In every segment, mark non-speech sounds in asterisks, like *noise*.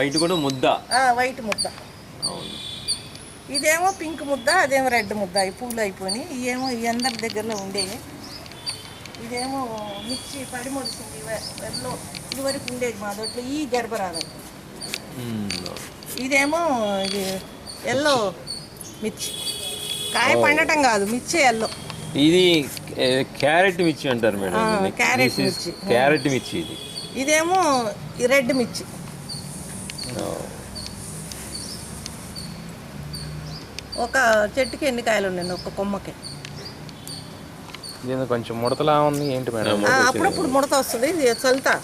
White కూడా ముద్ద. White ముద్ద. అవును. ఇదేమో పింక్ ముద్ద అదేమో రెడ్ ముద్ద ఈ పూలు అయిపోయి ఇవేమో ఈ అందరి దగ్గరలో ఉండేవి ఇదేమో మిర్చి పడి మొడిసింది వెల్లో. ఇదివరకు ఉండేది మా దొట్లో ఈ గర్భరాలు. ఇదేమో ఇది ఎల్లో మిర్చి. కాయ పండటం కాదు మిర్చి ఎల్లో. ఇది క్యారెట్ మిర్చి అంటారు మేడం. క్యారెట్ మిర్చి. క్యారెట్ మిర్చి ఇది. ఇదేమో రెడ్ మిర్చి. ఒక చెట్టుకి ఎన్ని కాయలు ఉన్నాయి ఒక కొమ్మకి. దీని కొంచెం ముడతలా ఉంది ఏంటి మేడం? అప్పుడప్పుడు ముడత వస్తుంది ఇది చల్లుతా.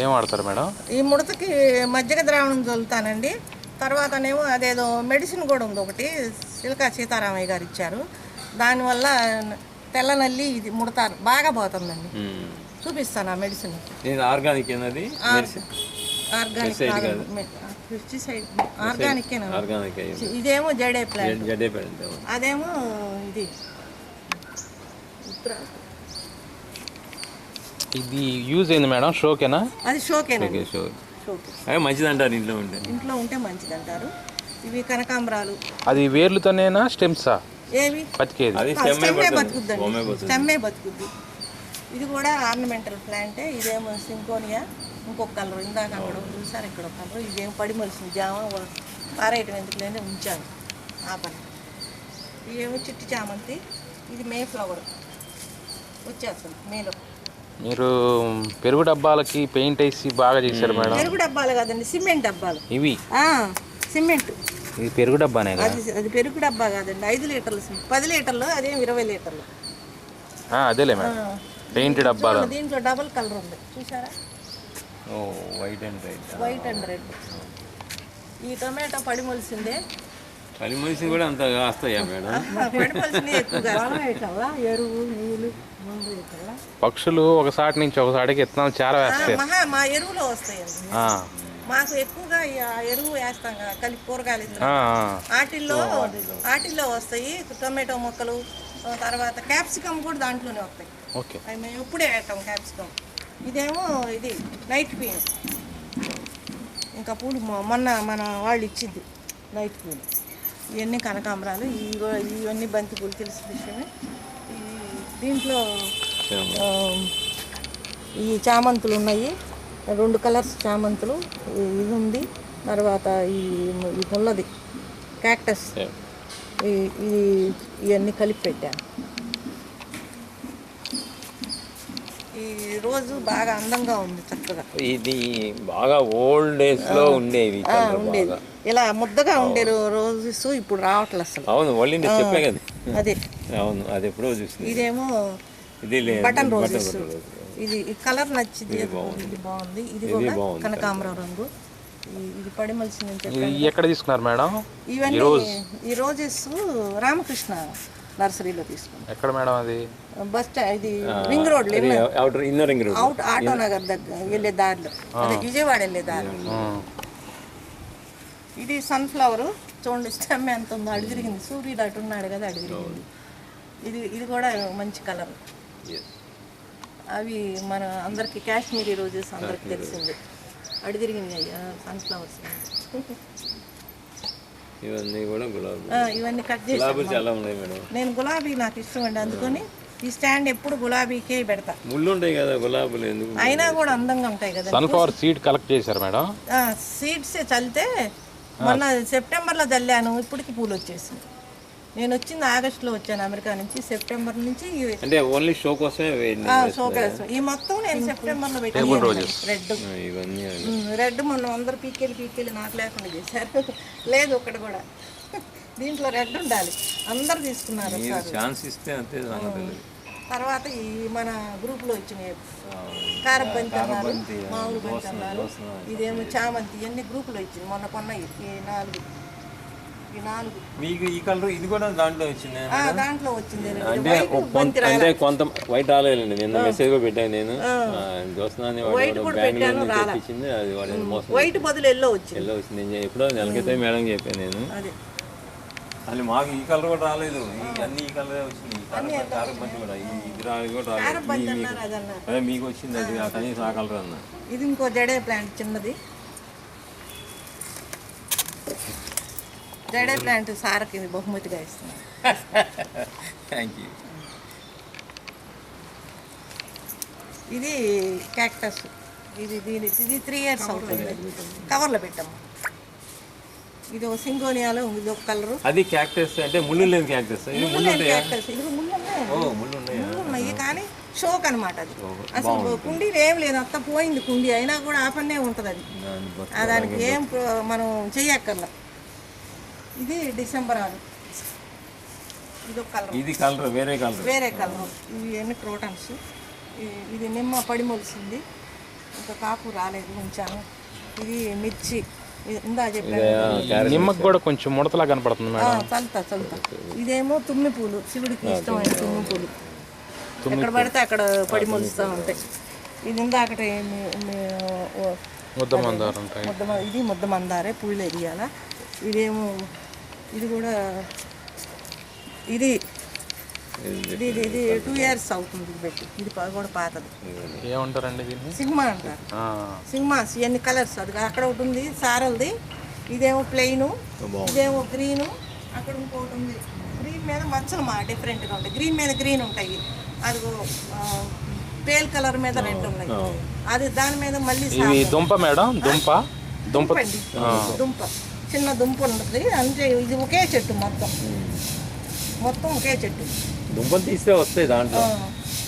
ఏం వాడతారు మేడం? ఈ ముడతకి మజ్జిగ ద్రావణం చల్లుతానండి. తర్వాతనేమో అదేదో మెడిసిన్ కూడా ఉంది ఒకటి సిల్కా సీతారామయ్య గారు ఇచ్చారు. దానివల్ల తెల్ల నల్లి ఇది ముడత బాగా పోతుందండి. చూపిస్తాను ఆ మెడిసిన్ ఇది ఆర్గానిక్ ఆర్గానిక్ కాదు. పెస్టిసైడ్ ఆర్గానిక్ ఆర్గానిక్ ఇదేమో జడే ప్లాంట్. జడే పెడతాం అదేమో ఇది. ఇది యూజ్ అయింది మేడం షోకేనా? అది షోకేనండి షూర్ షోకే. మంచిది అంటారు ఇంట్లో ఉంటే. ఇంట్లో ఉంటే మంచిది అంటారు ఇవి కనకాంబరాలు. అది వేర్లతోనేనా స్టెమ్సా? ఏవి? బతికేది. అది స్టెమ్మే పడుతుంది. స్టెమ్మే బతుకుద్ది. ఇది కూడా ఆర్నమెంటల్ ప్లాంటే ఇదేమో సింకోనియా. ఇంకొక కలర్ ఇందాక అక్కడ చూసారు ఇక్కడ ఒక కలర్ ఇదేమో పడి మలిసింది జామ పారేయటం ఎందుకులేని ఉంచాను ఆ పని. ఇదేమో చిట్టి చామంతి ఇది మే ఫ్లవర్. వచ్చేస్తుంది మేలో. మీరు పెరుగు డబ్బాలకి పెయింట్ వేసి బాగా చేశారు మేడం. పెరుగు డబ్బాలు కాదండి సిమెంట్ డబ్బాలు. ఇవి? ఆ, సిమెంట్. ఇది పెరుగు డబ్బానే కదా? అది అది పెరుగు డబ్బా కాదండి ఐదు లీటర్లు పది లీటర్లు అదేం ఇరవై లీటర్లు. ఆ, అదేలే మేడం. పెయింట్ డబ్బాలు. దీంట్లో డబుల్ కలర్ ఉంది. చూసారా white and right white and red ఈ టొమాటో పడి మొలిసిందే పది మనిషి కూడా అంత కాస్తాయా మేడం? పడి ఎరువు నీళ్ళు పక్షులు ఒకసారి నుంచి ఒకసారికి విత్తనాలు చాలా వేస్తాయి. మా ఎరువులో వస్తాయండి ఆ, మాకు ఎక్కువగా ఎరువు వేస్తాం కదా కలిపి కూరగాయలు. ఆటిల్లో ఆటిల్లో వస్తాయి టొమాటో మొక్కలు తర్వాత క్యాప్సికమ్ కూడా దాంట్లోనే వస్తాయి. ఓకే. మేము ఇప్పుడే వేస్తాం క్యాప్సికమ్ ఇదేమో ఇది నైట్ పీన్ ఇంకా పూలు మొన్న మన వాళ్ళు ఇచ్చింది నైట్ పీన్ ఇవన్నీ కనకాంబరాలు ఇవి ఇవన్నీ బంతి పూలు తెలిసిన విషయమే. ఈ దీంట్లో ఈ చామంతులు ఉన్నాయి. రెండు కలర్స్ చామంతులు. ఇది ఉంది. తర్వాత ఈ ఇది ఉన్నది క్యాక్టస్. ఈ ఇవన్నీ కలిపి పెట్టాను. ఈ రోజు బాగా అందంగా ఉంది చక్కగా. ఇది బాగా ఓల్డ్ డేస్లో ఉండేవి ఉండేది. ఇలా ముద్దగా ఉండే రోజెస్ ఇప్పుడు రావట్లేదు అసలు. అవును వాళ్ళు చెప్పే కదా. అదే. అవును అది ఎప్పుడో చూసింది. ఇదేమో ఇది లేదు బటన్ రోజెస్ ఇది కలర్ నచ్చింది ఇది బాగుంది. ఇది కూడా కనకాంబరం రంగు. ఇది పడిమలిసింది ఎక్కడ తీసుకున్నారు మేడం? ఇవన్నీ ఈ రోజెస్ రామకృష్ణ నర్సరీలో తీసుకున్నాం. ఎక్కడ మేడం అది? బస్ ఇది ring road inner ring road out Auto Nagar దగ్గర వెళ్ళే దారిలో. అదే విజయవాడ వెళ్ళే దారి ఇది సన్ఫ్లవర్ చూడండి స్టెమ్ ఎంత ఉందో అడి తిరిగింది. సూర్యుడు అటు ఉన్నాడు కదా అడి తిరిగింది. ఇది ఇది కూడా మంచి కలర్ అవి మన అందరికి కాశ్మీరీ రోజెస్ అందరికి తెలిసింది. అడి తిరిగింది అయ్యా సన్ఫ్లవర్స్ ఇవన్నీ కూడా గులాబీ ఇవన్నీ కట్ చేసి చాలా ఉన్నాయి మేడం. నేను గులాబీ నాకు ఇష్టం అండి అందుకని ఈ స్టాండ్ ఎప్పుడు గులాబీకే పెడతా. ముళ్ళు ఉంటాయి కదా గులాబీలు ఎందుకు అయినా కూడా అందంగా ఉంటాయి కదా. సన్ఫ్లవర్ సీడ్ కలెక్ట్ చేశారు మేడం. సీడ్స్ చల్లితే మొన్న సెప్టెంబర్లో చల్లాను ఇప్పటికి పూలు వచ్చేసింది నేను వచ్చింది ఆగస్టులో వచ్చాను అమెరికా నుంచి సెప్టెంబర్ నుంచి అంటే ఓన్లీ షో కోసమే ఆ, షోకేస్ ఈ మొత్తం నేను సెప్టెంబర్లో పెట్టాను రెడ్ ఇవన్నీ రెడ్ మొన్న అందరు పీకెళ్ళి పీకెళ్ళి నాకు లేకుండా చేశారు. లేదు ఒకటి కూడా. దీంట్లో రెడ్ ఉండాలి. అందరు తీసుకున్నారు ఛాన్స్ ఇస్తే అంతే తర్వాత ఈ మన గ్రూప్లో వచ్చినాయి. కారం బంతి అన్నారు మామూలు బంతి అన్నారు. ఇదేమో చామంతి ఇవన్నీ గ్రూపులో ఇచ్చింది మొన్న కొన్నాయి ఈ నాలుగు. నాలుగు. మీకు ఈ కలర్ ఇది కూడా దాంట్లో వచ్చింది ఆ, దాంట్లో వచ్చింది అంటే కొంత అంటే కొంత వైట్ రాలేదండి నిన్న మెసేజ్ కూడా పెట్టాను నేను. చూస్తున్నాను వాడు కూడా అది వైట్ బదులు ఎల్లో వచ్చింది. ఎల్లో వచ్చింది నేను ఎప్పుడో నెల క్రితం మేడం చెప్పాను నేను. అదే. అది మాకు ఈ కలర్ కూడా రాలేదు. ఈ అన్ని ఈ కలర్ వచ్చింది. ఈ కలర్ కారం బంతి కూడా ఈ- ఇది రాలేదు కూడా రాలేదు. మీకు వచ్చింది అది కనీసం ఆ కలర్ అన్న ఇది ఇంకో జడే ప్లాంట్ చిన్నది. జడే ప్లాంట్ సారకి ఇది బహుమతిగా ఇస్తుంది థ్యాంక్ యూ ఇది క్యాక్టస్ ఇది దీని ఇది త్రీ ఇయర్స్ అవుతుంది. కవర్లో పెట్టాము ఇది ఒక సింగోనియాలో ఉంది ఇది ఒక కలరు అది క్యాక్టస్ అంటే ముళ్ళు లేని క్యాక్టస్ ఇది ముళ్ళు క్యాక్టస్ ఇది ముళ్ళు ఉన్నాయి ఓ ముళ్ళు ఉన్నాయా ముళ్ళు ఉన్నాయి కానీ షోక్ అనమాట అది. అసలు కుండీలు ఏం లేదు అంత పోయింది కుండీ. అయినా కూడా ఆ పన్నే ఉంటుంది అది. దానికి ఏం మనం చెయ్యక్కర్లా. ఇది డిసెంబర్ ఆరు. ఇది ఒక కలర్. ఇది కలర్ వేరే కలర్. వేరే కలర్. ఇవి ఎన్ని క్రోటన్స్ ఇది నిమ్మ పడి మొలిసింది. ఇంకా కాపు రాలేదు ఉంచాను ఇది మిర్చి. ఇది చెప్పాను. నిమ్మకు కూడా కొంచెం ముడతలా కనపడుతుంది మేడం. చల్లుతా ఇదేమో తుమ్మి పూలు. శివుడికి ఇష్టమైన తుమ్మి పూలు. ఎక్కడ పడితే అక్కడ పడి మొలుస్తూ ఉంటాయి. ఇది ఇందాకటి ఓ- ముద్ద మందారం ఇది ముద్ద మందారే పుళ్ళు ఎరియాల ఇదేమో ఇది కూడా ఇది ఇది ఇది టూ ఇయర్స్ అవుతుంది ఇది పెట్టి. ఇది కూడా పాతది. ఏమంటారండి దీన్ని? సిగ్మా అంటారు. ఆ, సిగ్మాస్ ఇవన్నీ కలర్స్ అది అక్కడ ఒకటి ఉంది సారల్ది. ఇదేమో ప్లెయిన్ ఇదేమో గ్రీన్ అక్కడ ఇంకోటి ఉంది. గ్రీన్ మీద మచ్చలు మా డిఫరెంట్గా ఉంటాయి. గ్రీన్ మీద గ్రీన్ ఉంటాయి. అది పేల్ కలర్ మీద రెడ్ ఉన్నాయి. అది దాని మీద మళ్ళీ ఇది దుంప మేడం? దుంప? దుంప? దుంప. చిన్న దుంప ఉంటుంది. అంటే ఇది ఒకే చెట్టు మొత్తం. మొత్తం ఒకే చెట్టు. దుంపలు తీస్తే వస్తాయి దాంట్లో.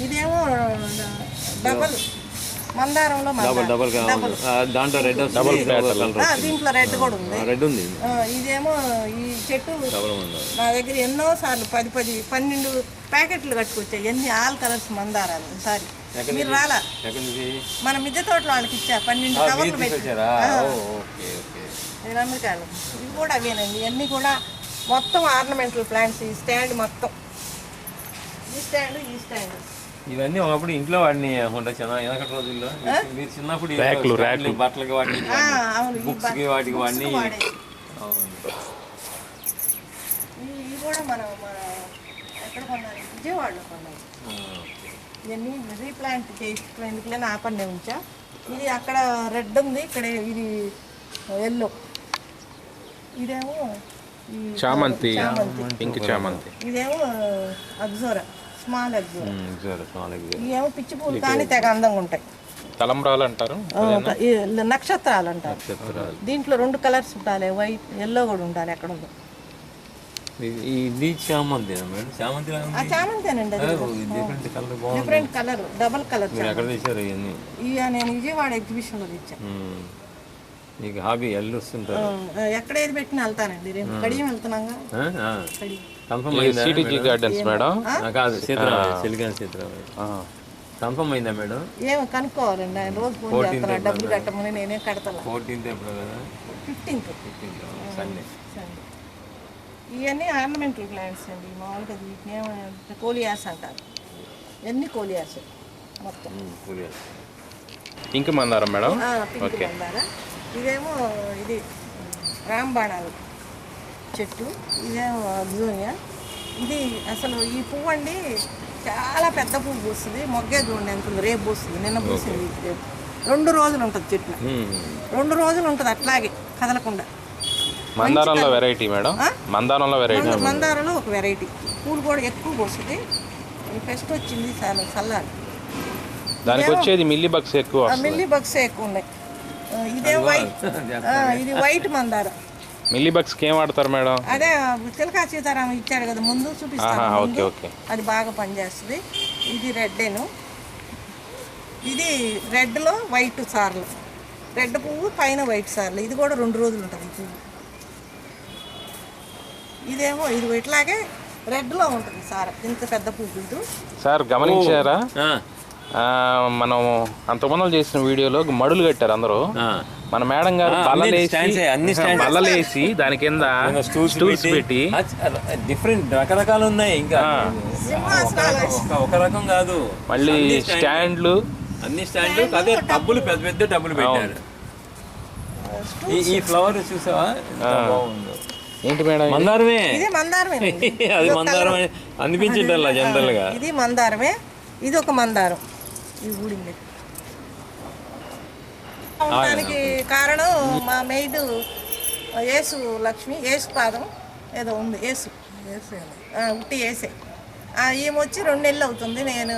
ఇదేమో డబల్. మందారంలో డబల్ దాంట్లో రెడ్ డబల్ దీంట్లో రెడ్ కూడా ఉంది. రెడ్ ఉంది. ఇదేమో ఈ చెట్టు నా దగ్గర ఎన్నో సార్లు పది పది పన్నెండు ప్యాకెట్లు కట్టుకొచ్చాయి. ఎన్ని ఆల్ కలర్స్ మందారాలు ఈసారి. మీరు రాలా? మన మిద్దె తోటలో వాళ్ళకి ఇచ్చా. పన్నెండు కవర్లు పెట్టి. అమెరికాను ఇవి కూడా అవేనండి. ఇవన్నీ కూడా మొత్తం ఆర్నమెంటల్ ప్లాంట్స్ ఈ స్టాండ్ మొత్తం. ఈ స్టాండ్ ఈ స్టాండ్. ఇవన్నీ ఒకప్పుడు ఇంట్లో వాడిని అనుకుంటా చిన్న వెనకటి రోజుల్లో? మీరు- మీరు చిన్నప్పుడు ర్యాక్లు, బట్టలకి వాటికి వాడిని. ఇవి కూడా మనం మన ఎక్కడ కొన్నాను విజయవాడలో కొన్నాను ఆ, ఇవన్నీ రీప్లాంట్ చేయించుకునేందుకులే నా పన్నే ఉంచా. ఇది అక్కడ రెడ్ ఉంది ఇక్కడ ఇది ఎల్లో ఇదేమో చామంతి. పింక్ చామంతి. ఇదేమో అగ్జోరా స్మాల్ అగ్జోరా. ఇవేమో పిచ్చి పూలు కానీ తెగ అందంగా ఉంటాయి. తలంబ్రాలు అంటారు? నక్షత్రాలు అంటారు. దీంట్లో రెండు కలర్స్ ఉండాలి వైట్ ఎల్లో కూడా ఉండాలి ఎక్కడ ఉందో. ఇది- చామంతి చామంతి చామంతేనండి డిఫరెంట్ కలర్ డబల్ కలర్ ఇవన్నీ? నేను విజయవాడ ఎగ్జిబిషన్లో తెచ్చాను మీకు హాబీ ఎల్లు వస్తుంటారు. ఆ, ఎక్కడ ఏది పెట్టినా వెళ్తానండి రేపు. కడియం వెళ్తున్నాగా? కన్ఫర్మ్ అయిందా సిటీజీ గార్డెన్స్ మేడం? కాదు సీతారామ సిలికాన్ సీతారామ ఆ, కన్ఫర్మ్ అయిందా మేడం? ఏమో కనుక్కోవాలండి. ఆయన రోజు ఫోన్ చేస్తున్నా డబ్బులు కట్టమని నేనే కడతాను ఫోర్టీన్త్ ఎప్పుడు కదా? ఫిఫ్టీన్త్ సండే సండే ఇవన్నీ ఆర్నమెంటల్ ప్లాంట్స్ అండి. మామూలుగా వీటిని కోలియాస్ అంటారు. ఇవన్నీ కోలియాస్? మొత్తం. పూరి పింక్ మందారం మేడం? మందార. ఇదేమో ఇది రాంబాణాలు చెట్టు ఇదేమో అగ్జోనియా ఇది అసలు ఈ పువ్వు అండి చాలా పెద్ద పువ్వు పూస్తుంది. మొగ్గే చూడండి ఎంత రేపు పూస్తుంది. నిన్న పూసింది రేపు. రెండు రోజులు ఉంటుంది చెట్టు. రెండు రోజులు ఉంటుంది అట్లాగే కదలకుండా. మందారంలో వెరైటీ మేడం? మందారంలో వెరైటీ మంద- మందారలో ఒక వెరైటీ పూలు కూడా ఎక్కువ పూస్తుంది. ఈ ఫెస్ట్ వచ్చింది చాలా చల్లాలి దానికి వచ్చేది మిల్లీ బగ్స్ ఎక్కువ మిల్లీ బగ్స్ ఎక్కువ ఉన్నాయి. ఇదే వైట్. *laughs* ఆ, ఇది వైట్ మందారం. మిల్లీ బగ్స్కి ఏం వాడతారు మేడం? అదే చిలకా సీతారాం ఇచ్చాడు కదా ముందు చూపిస్తాను. అది బాగా పనిచేస్తుంది. ఇది రెడ్డేను. ఇది రెడ్లో వైట్ సార్లు. రెడ్ పువ్వు పైన వైట్ సార్లు. ఇది కూడా రెండు రోజులు ఉంటుంది పువ్వు. ఇదేమో ఇది ఇట్లాగే రెడ్లో ఉంటుంది సార్. ఇంత పెద్ద పువ్వు ఇది. సార్ గమనించారా? మనం అంతకుముందు చేసిన వీడియోలో మడులు కట్టారు అందరూ. ఆ. మన మేడం గారు *laughs* బల్లలేసి దాని కింద స్టూల్స్ పెట్టి. డిఫరెంట్ రకరకాలు ఉన్నాయి ఇంకా. ఒక- ఒక రకం కాదు. మళ్ళీ స్టాండ్లు. అన్ని స్టాండ్లు అదే డబ్బులు పెద్ద పెద్ద డబ్బులు పెట్టారు. ఈ ఈ ఫ్లవర్ చూసావా? బాగుందో. ఏంటి మేడం? మందారమే. ఇది మందారమే. *laughs* అది మందారం. అని అనిపించింది అలా జనరల్గా ఇది మందారమే. ఇది ఒక మందారం. ఇది ఊడింది. దానికి కారణం మా మెయిడ్ యేసు లక్ష్మి యేసు పాదం ఏదో ఉంది యేసు ఉట్టి వేసే ఈమె వచ్చి రెండు నెలలు అవుతుంది నేను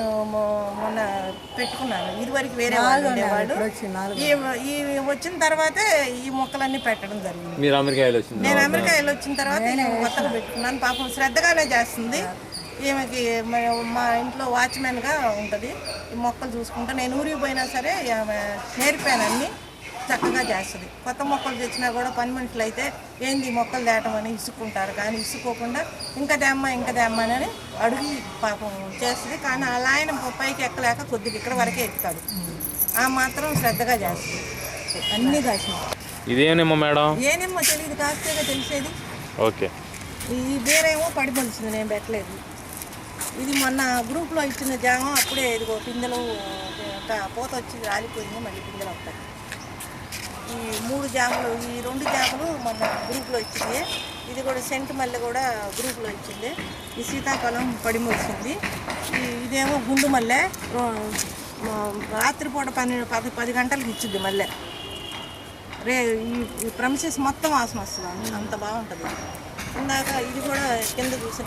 మొన్న పెట్టుకున్నాను. ఇదివరకు వేరే వాళ్ళు ఉండేవాడు. ఈమె ఈమె వచ్చిన తర్వాతే ఈ మొక్కలన్నీ పెట్టడం జరిగింది. నేను అమెరికా వెళ్ళి వచ్చిన తర్వాత కొత్తగా పెట్టుకున్నాను. పాపం శ్రద్ధగానే చేస్తుంది. ఈమెకి మ- ఇంట్లో వాచ్మెన్గా ఉంటుంది. ఈ మొక్కలు చూసుకుంటా నేను ఊరికి పోయినా సరే నేర్పాను అన్ని చక్కగా చేస్తుంది. కొత్త మొక్కలు తెచ్చినా కూడా పని మనుషులు అయితే ఏంది మొక్కలు తేటం అని ఇసుక్కుంటారు. కానీ ఇసుక్కోకుండా ఇంకా దేమ్మ ఇంకా దేమ్మ అని అడిగి పాపం చేస్తుంది. కానీ అలా ఆయన పైకి ఎక్కలేక కొద్దిగా ఇక్కడ వరకే ఎక్కుతాడు ఆ మాత్రం శ్రద్ధగా చేస్తుంది. అన్నీ కాసినాయి ఇదేనేమో మేడం? ఏనేమో తెలియదు కాస్తేగా తెలిసేది. ఓకే. ఈ బీరేమో పడిపోలిసింది నేను పెట్టలేదు. ఇది మొన్న గ్రూప్లో ఇచ్చిన జామం అప్పుడే ఇదిగో పిందెలు పూత వచ్చి రాలిపోయింది మళ్ళీ పిందెలు వస్తాయి. ఈ మూడు జాములు ఈ రెండు జాములు మొన్న గ్రూప్లో ఇచ్చింది. ఇది కూడా సెంట్ మల్లె కూడా గ్రూప్లో ఇచ్చింది. ఈ సీతాఫలం పడిమొలిసింది ఇదేమో గుండు మల్లె రాత్రిపూట పన్నెండు పది పది గంటలకు ఇచ్చింది మల్లె. రే ఈ- ప్రమిసెస్ మొత్తం వాసన వస్తుంది. అంత బాగుంటుంది. ఇందాక ఇది కూడా కింద చూసిన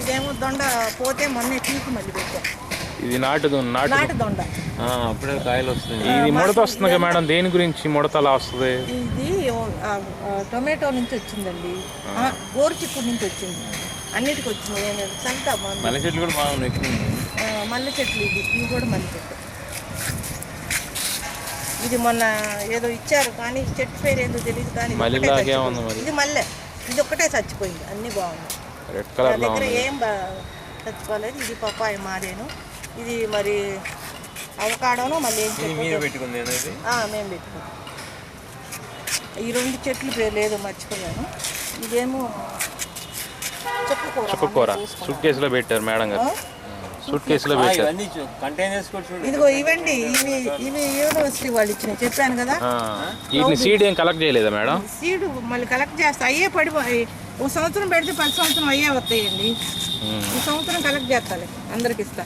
ఇదేమో దొండ పోతే మొన్నే పీకు మళ్ళీ పెట్టాం. ఇది నాటు నాటు నాటు దొండ. ఆ, అప్పుడే కాయలు వస్తుంది ఇది ముడత వస్తుంది మేడం దేని గురించి ముడత అలా వస్తుంది? ఇది టొమాటో నుంచి వచ్చిందండి. ఆ, గోరు చిక్కుడు నుంచి వచ్చింది. అన్నిటికి వచ్చింది నేను. మల్లె చెట్లు కూడా బాగున్నాయి మల్లె చెట్లు ఇది ఇవి కూడా మల్లె చెట్టు ఇది మొన్న ఏదో ఇచ్చారు కానీ చెట్టు పేరు ఏదో తెలియదు కానీ. ఇది మల్లె. ఇది ఒక్కటే చచ్చిపోయింది. అన్నీ బాగున్నాయి. రెడ్ కలర్లో దగ్గర ఉంది. ఏం బా చచ్చిపోలేదు ఇది పప్పాయ మాదేను. ఇది మరి అవకాడోను మళ్ళీ మీరు పెట్టుకుంది అనేది ఆ, మేము పెట్టుకున్నాం. ఈ రెండు చెట్లు పేరు లేదు మర్చిపోయాను. ఇదేమో చుక్కకూర చుక్కకూర సూట్ కేసులో పెట్టారు మేడం గారు. సూట్ కేసులో పెట్టారు. ఇదిగో ఇవండి ఇవి ఇవి యూనివర్సిటీ వాళ్ళు ఇచ్చినాయి చెప్పాను కదా. వీటిని సీడ్ ఏం కలెక్ట్ చేయలేదా మేడం? సీడ్ మళ్ళీ కలెక్ట్ చేస్తా. అయ్యే పడిపోయి ఒక సంవత్సరం పెడితే పది సంవత్సరం అయ్యే వస్తాయండి. ఈ సంవత్సరం కలెక్ట్ చేస్తాలి అందరికి ఇస్తా.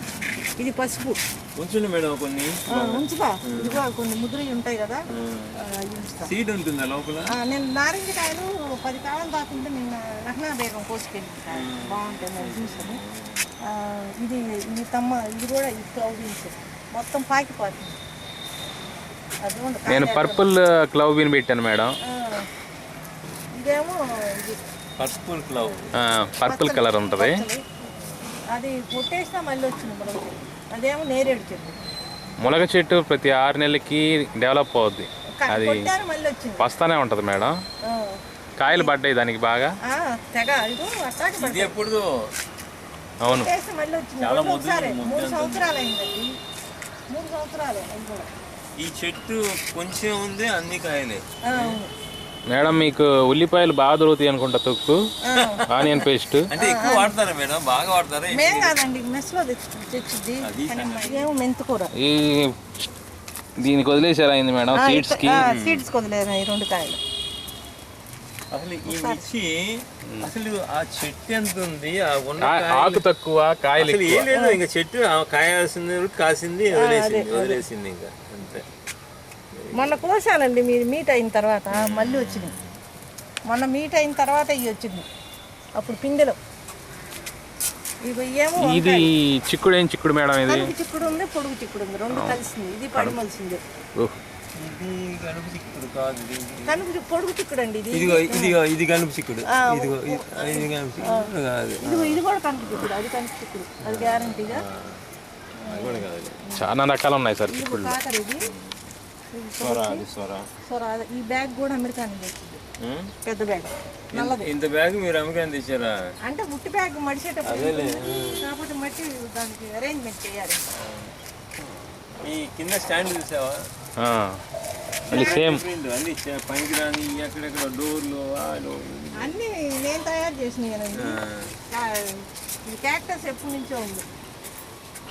ఇది పసుపు. ఉంచండి మేడం కొన్ని. ఉంచుతా. ఇదిగో కొన్ని ముద్రలు ఉంటాయి కదా. సీడ్ ఉంటుందా లోపల? ఆ, నేను నారింజ కాయలు పది కాలం దాకుంటే నిన్న రహనా బేగం కోసుకెళ్ళి బాగుంటాయి నేను చూసాను ఆ, ఇది ఇది తమ్మ ఇది కూడా ఈ క్లౌడింగ్స్ మొత్తం పాకిపోతుంది. అది నేను పర్పుల్ క్లవ్ బిన్ పెట్టాను మేడం. ఇదేమో ఇది. పర్పుల్ కలర్ ఉంటుంది. అది కొట్టేసినా మళ్ళీ వచ్చింది మనం అదేమో నేరేడు చెట్టు. మునగ చెట్టు ప్రతి ఆరు నెలలకి డెవలప్ అవుద్ది. అది కొట్టారు మళ్ళీ వచ్చింది. వస్తానే ఉంటుంది మేడం. ఆ, కాయలు పడ్డాయి దానికి బాగా? ఆ, తెగ ఇదో అట్టాకి ఇది ఎప్పుడు అవును. కొట్టేసి మళ్ళీ వచ్చింది. చాలా రెండు ముద్దు- ఒకసారి ముద్దు మూడు ఉంటుంది. సంవత్సరాలు అయిందండి. మూడు సంవత్సరాలు అది కూడా. ఈ చెట్టు కొంచెం ఉంది అన్ని కాయలే. ఆ, అవును. మేడం మీకు ఉల్లిపాయలు బాగా దొరుకుతాయి అనుకుంటా తొక్కు. Onion paste. అంటే ఎక్కువ వాడతారా మేడం? బాగా వాడతారా మేం కాదండి మెస్లో తెచ్చి తెచ్చిద్ది. కానీ ఇదేమో మెంతుకూర ఈ దీనికి వదిలేసారు అయింది మేడం సీడ్స్కి సీడ్స్ వదిలేదు ఈ రెండు కాయలు. అసలు ఈ మిర్చి అసలు ఆ చెట్టు ఎంత ఉంది? ఆ ఉన్న ఆకు తక్కువ కాయలు ఏం లేదు ఇంకా చెట్టు ఆ కాయాల్సింది కాసింది వదిలేసింది వదిలేసింది ఇంకా. మొన్న కోసానండి మీరు మీట్ అయిన తర్వాత మళ్ళీ వచ్చింది. మొన్న మీట్ అయిన తర్వాత ఇవి వచ్చింది. అప్పుడు పిందెలు. ఇవి ఏమో ఇది చిక్కుడు ఏం చిక్కుడు మేడం ఇది? చిక్కుడు ఉంది పొడుగు చిక్కుడు ఉంది. రెండు కలిసింది. ఇది పడిమలిసింది ఓహ్. ఇది గనుపు చిక్కుడు కాదు ఇది. కనుక చి- పొడుగు చిక్కుడు అండి ఇది. ఇదిగో ఇదిగో ఇది గనుపు చిక్కుడు. ఇదిగో ఇది ఇది గనుపు చిక్కుడు. కాదు. ఇది ఇది కూడా కనుక చిక్కుడు. అది కనుక చిక్కుడు. అది గ్యారంటీగా అది కూడా కాదు. చాలా రకాలు ఉన్నాయి సార్ ఇది. చిక్కుడు ఈ బ్యాగ్ కూడా అమెరికా నుంచి వచ్చింది పెద్ద బ్యాగ్. నల్లది. ఇంత బ్యాగ్ మీరు అమెరికా తెచ్చారా? అంటే ఉట్టి బ్యాగ్ మడిచేటప్పుడు కాకపోతే మట్టి దానికి అరేంజ్మెంట్ చేయాలి. ఈ కింద స్టాండ్ చూసావా? సేమ్. ప్రింట్ అన్ని చే- పనికి రాని ఎక్కడెక్కడ డోర్లు అన్నీ నేను తయారు చేసినాయనండి ఇది క్యాక్టస్ ఎప్పటి నుంచో ఉంది.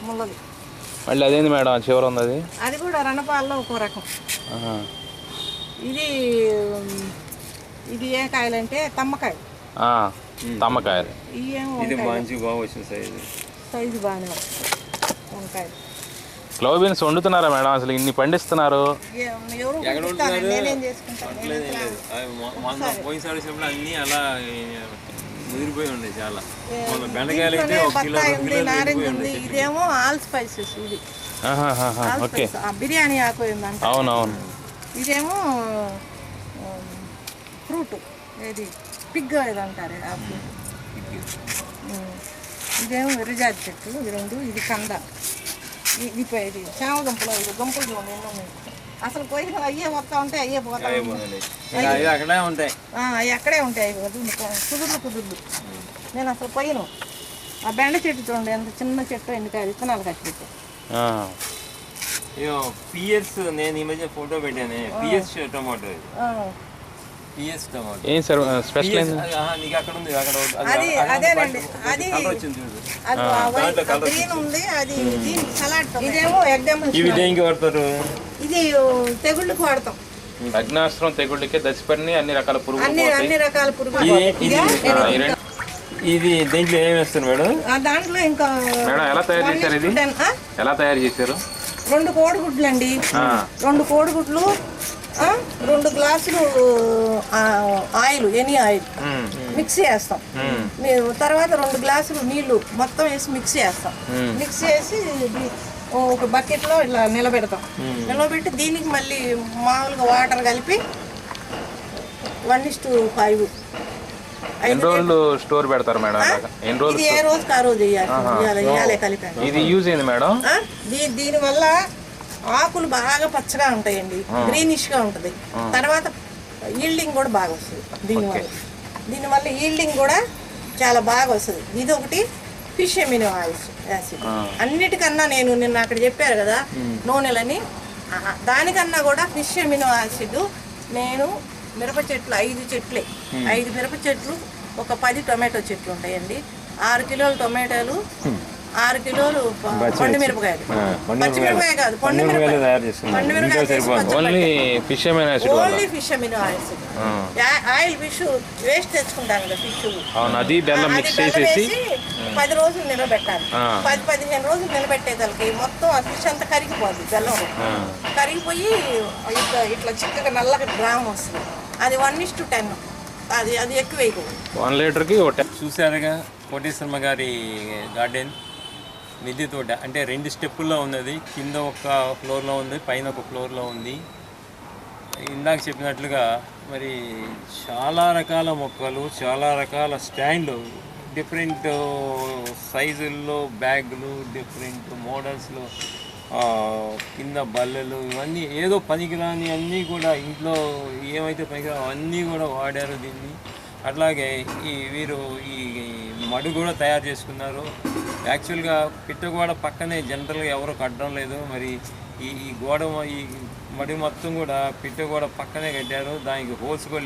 ముల్లది మళ్ళీ అదేంది మేడం? చివర ఉంది అది? అది కూడా రణపాల్లో ఒక రకం. ఇది ఇది ఏ కాయలంటే తమ్మకాయ. ఆ, తమ్మకాయలు. ఇది మంచి బాగా వచ్చింది సైజు సైజు బాగానే వంకాయలు. ఫ్లవర్ బీన్స్ వండుతున్నారా మేడం? అసలు ఇన్ని పండిస్తున్నారు? పోయినసారి అన్నీ అలా ముదిరిపోయి ఉన్నాయి చాలా. మొన్న బెండకాయలు అయితే ఒక కిలో బత్తాయి రెండు ఉంది కిలోలు నారింజ ముదిరిపోయి ఉంది. ఉన్నాయి ఇదేమో ఆల్ స్పైసెస్ ఇది. All okay. స్పైసెస్. ఆ బిర్యానీ ఆకు ఏందంట ఇదేమో ఫ్రూట్. ఏది? పిగ్ ఏదో అంటారు. ఆ ఫ్రూట్. ఉమ్. ఇదేమో విరజాతి చెట్టు. ఇది రెండు. ఇది కంద. ఇది పై- ఇది చామ దుంపలు ఇది దుంపలు చూడండి ఎన్నో ఉన్నాయి అసలు పోయి అయ్యే వస్తా ఉంటే అయ్యే పోతా ఉంటాయి. అయిపోయింది. ఇంకా అవి అక్కడే ఉంటాయి. ఆ, అవి అక్కడే ఉంటాయి. కుదుర్లు కుదుర్లు నేను అసలు పోయిను. ఆ బెండ చెట్టు చూడండి ఎంత చిన్న చెట్టు ఎందుకు విత్తనాలు కట్టి పిఎస్ నేను ఈ మధ్య ఫోటో పెట్టాను పిఎస్ టమాటో ఇది ఆ, పిఎస్ టమాటో ఏం సార్ స్పెషల్ అది, అదేనండి. అది గ్రీన్ ఉంది అది సలాడ్ ఇదేమో ఎగ్జాంపుల్ ఇవి దేనికి వాడతారు? ఇది తెగుళ్ళకు వాడతాం. అగ్నాస్త్రం తెగుళ్ళకి దశపర్ణి అన్ని రకాల పురుగులు అన్ని అన్ని రకాల పురుగులు ఇది దీంట్లో ఏం వేస్తారు మేడం? ఆ దాంట్లో ఇంకా మేడం ఎలా తయారు చేశారు ఇది? ఎలా తయారు చేశారు? రెండు కోడిగుడ్లు అండి రెండు కోడిగుడ్లు రెండు గ్లాసులు ఆయిల్ ఎనీ ఆయిల్. మిక్సీ మీరు తర్వాత రెండు గ్లాసులు నీళ్ళు మొత్తం వేసి మిక్సీ మ్మ్. మిక్సీ ఇది ఒక బకెట్లో ఇట్లా నిలబెడతాం. నిలబెట్టి దీనికి మళ్ళీ మామూలుగా వాటర్ కలిపి వన్ ఇస్ టు ఫైవ్. ఎన్ని రోజులు స్టోర్ పెడతారు మేడం ఎన్ని రోజులు ఏ రోజుకి ఆ రోజు ఇది యూజ్ అయింది మేడం? ఆ? దీ దీనివల్ల ఆకులు బాగా పచ్చగా ఉంటాయండి. గ్రీనిష్గా ఉంటుంది. తర్వాత ఈల్డింగ్ కూడా బాగా వస్తుంది దీనివల్ల. దీనివల్ల ఈల్డింగ్ కూడా చాలా బాగా వస్తుంది. ఇది ఒకటి ఫిష్ ఎమినో ఆయిల్స్ యాసిడ్. అన్నిటికన్నా నేను నిన్న అక్కడ చెప్పారు కదా నూనెలని. దానికన్నా కూడా ఫిష్ ఎమినో యాసిడ్ నేను మిరప చెట్లు ఐదు చెట్లే. ఐదు మిరప చెట్లు ఒక పది టొమాటో చెట్లు ఉంటాయండి. ఆరు కిలోలు టొమాటోలు ఆరు కిలోలు పండు మిరపకాయలు. కాదు పండు మిరపకాయ. తయారు చేస్తున్నారు పండు పచ్చి only fish acid only fish amino oils oil fish waste తెచ్చుకుంటాం కదా ఫిష్. అవును అది బెల్లం అది మిక్స్ బెల్లం చేసేసి వేసి పది రోజులు నిలబెట్టాలి. పది పదిహేను రోజులు నిలబెట్టేదానికి మొత్తం ఆ ఫిష్ అంతా కరిగిపోద్ది బెల్లం. కరిగిపోయి ఇట్లా ఇట్లా చిక్కగా నల్లగా డ్రామ్ వస్తుంది. అది వన్ ఇస్ టు టెన్ అది అది ఎక్కువ వన్ లీటర్కి చూసారుగా కోటేశ్వరమ్మ గారి గార్డెన్. మిద్దె తోట. అంటే రెండు స్టెప్పుల్లో ఉన్నది. కింద ఒక ఫ్లోర్లో ఉంది పైన ఒక ఫ్లోర్లో ఉంది. ఇందాక చెప్పినట్లుగా మరి చాలా రకాల మొక్కలు చాలా రకాల స్టాండ్లు డిఫరెంట్ సైజుల్లో బ్యాగులు డిఫరెంట్ మోడల్స్లో కింద బల్లెలు ఇవన్నీ ఏదో పనికిరాని అన్నీ కూడా ఇంట్లో ఏమైతే పనికిరా అన్నీ కూడా వాడారు దీన్ని. అట్లాగే ఈ వీరు ఈ మడు కూడా తయారు చేసుకున్నారు. యాక్చువల్గా పిట్టగోడ పక్కనే జనరల్గా ఎవరు కట్టడం లేదు. మరి ఈ ఈ గోడ ఈ మడి మొత్తం కూడా పిట్టగోడ పక్కనే కట్టారు. దానికి హోల్స్ కూడా